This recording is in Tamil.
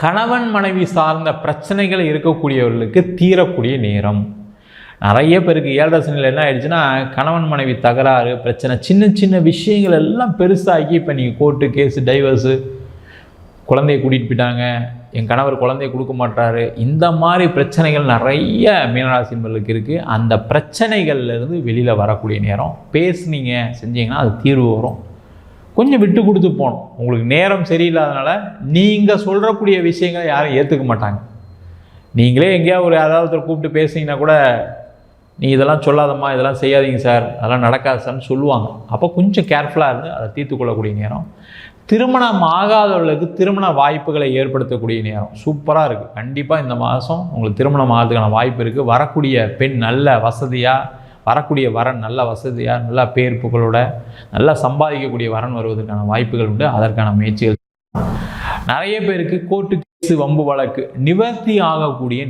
கணவன் மனைவி சார்ந்த பிரச்சனைகள் இருக்கக்கூடியவர்களுக்கு தீரக்கூடிய நேரம். நிறைய பேருக்கு ஏழரை சனியில் என்ன ஆயிடுச்சுன்னா கணவன் மனைவி தகராறு பிரச்சனை சின்ன சின்ன விஷயங்கள் எல்லாம் பெருசாகி இப்போ நீங்கள் கோர்ட்டு கேஸு டைவர்ஸு குழந்தைய கூட்டிகிட்டு போயிட்டாங்க என் கணவர் குழந்தைய கொடுக்க மாட்டாரு இந்த மாதிரி பிரச்சனைகள் நிறைய மீனராசினர்களுக்கு இருக்குது அந்த பிரச்சனைகள்லேருந்து வெளியில் வரக்கூடிய நேரம். பேசுனீங்க செஞ்சீங்கன்னா அது தீர்வு வரும். கொஞ்சம் விட்டு கொடுத்து போகணும். உங்களுக்கு நேரம் சரியில்லாதனால நீங்கள் சொல்கிறக்கூடிய விஷயங்களை யாரும் ஏற்றுக்க மாட்டாங்க. நீங்களே எங்கேயாவது ஒரு யாராவது கூப்பிட்டு பேசுனீங்கன்னா கூட நீ இதெல்லாம் சொல்லாதம்மா இதெல்லாம் செய்யாதீங்க சார். அதெல்லாம் நடக்காது சார்னு சொல்லுவாங்க. அப்போ கொஞ்சம் கேர்ஃபுல்லாக இருந்து அதை தீர்த்து கொள்ளக்கூடிய நேரம். திருமணம் ஆகாதவர்களுக்கு திருமண வாய்ப்புகளை ஏற்படுத்தக்கூடிய நேரம். சூப்பராக இருக்குது கண்டிப்பாக இந்த மாதம் உங்களுக்கு திருமணம் ஆகிறதுக்கான வாய்ப்பு இருக்குது வரக்கூடிய பெண் நல்ல வசதியாக வரக்கூடிய வரன் நல்ல வசதியாக நல்ல பேர் புகழோட நல்லா சம்பாதிக்கக்கூடிய வரன் வருவதற்கான வாய்ப்புகள் உண்டு. அதற்கான முயற்சிகள். நிறைய பேருக்கு கோர்ட்டு கேஸு வம்பு வழக்கு. நிவர்த்தி ஆகக்கூடிய